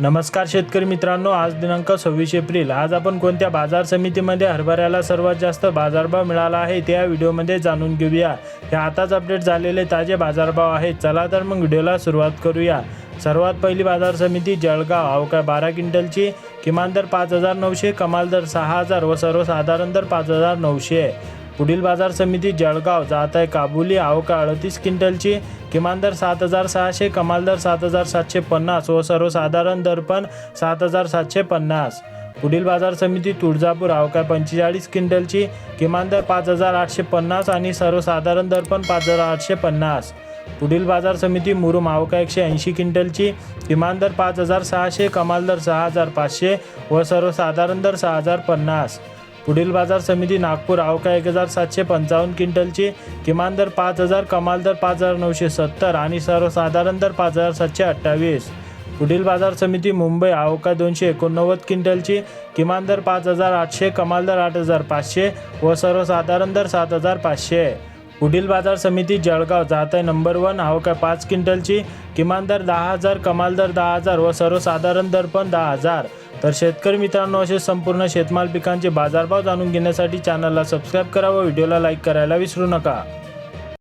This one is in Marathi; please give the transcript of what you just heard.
नमस्कार शेतकरी मित्रांनो आज दिनांक सव्वीस एप्रिल. आज आपण कोणत्या बाजार समितीमध्ये हरभऱ्याला सर्वात जास्त बाजारभाव मिळाला आहे त्या व्हिडिओमध्ये जाणून घेऊया. हे आताच अपडेट झालेले ताजे बाजारभाव आहेत. चला तर मग व्हिडिओला सुरुवात करूया. सर्वात पहिली बाजार समिती जळगाव. अवकाळ बारा क्विंटलची? किमान दर पाच हजार नऊशे कमाल दर सहा हजार व सर्वसाधारण दर पाच हजार नऊशे. पुढील बाजार समिती जळगाव जात आहे. काबुली आवका अडतीस क्विंटलची किमान दर सात हजार सहाशे कमाल दर सात हजार सातशे पन्नास व सर्वसाधारण दर पण सात हजार सातशे पन्नास. पुढील बाजार समिती तुळजापूर अवकाळ पंचेचाळीस क्विंटलची किमान दर पाच हजार आठशे पन्नास आणि सर्वसाधारण दर पण पाच हजार आठशे पन्नास. पुढील बाजार समिती मुरुम अवका एकशे ऐंशी क्विंटलची किमान दर पाच हजार सहाशे कमाल दर सहा हजार पाचशे व सर्वसाधारण दर सहा हजार पन्नास. पुढील बाजार समिती नागपूर अवका एक हजार सातशे पंचावन्न क्विंटलची किमान दर पाच हजार कमाल दर पाच हजार नऊशे सत्तर आणि सर्वसाधारण दर पाच हजार सातशे अठ्ठावीस. पुढील बाजार समिती मुंबई अवका दोनशे एकोणनव्वद क्विंटलची किमान दर पाच हजार आठशे कमाल दर आठ हजार पाचशे व सर्वसाधारण दर सात हजार पाचशे. पुढील बाजार समिती जळगाव जात आहे नंबर वन अवका पाच क्विंटलची? किमान दर दहा हजार कमाल दर दहा हजार व सर्वसाधारण दर पण दहा हजार. तर शेतकरी मित्रांनो असे संपूर्ण शेतमाल पिकांचे बाजारभाव जाणून घेण्यासाठी चॅनलला सबस्क्राईब करा व व्हिडिओला लाईक करायला विसरू नका.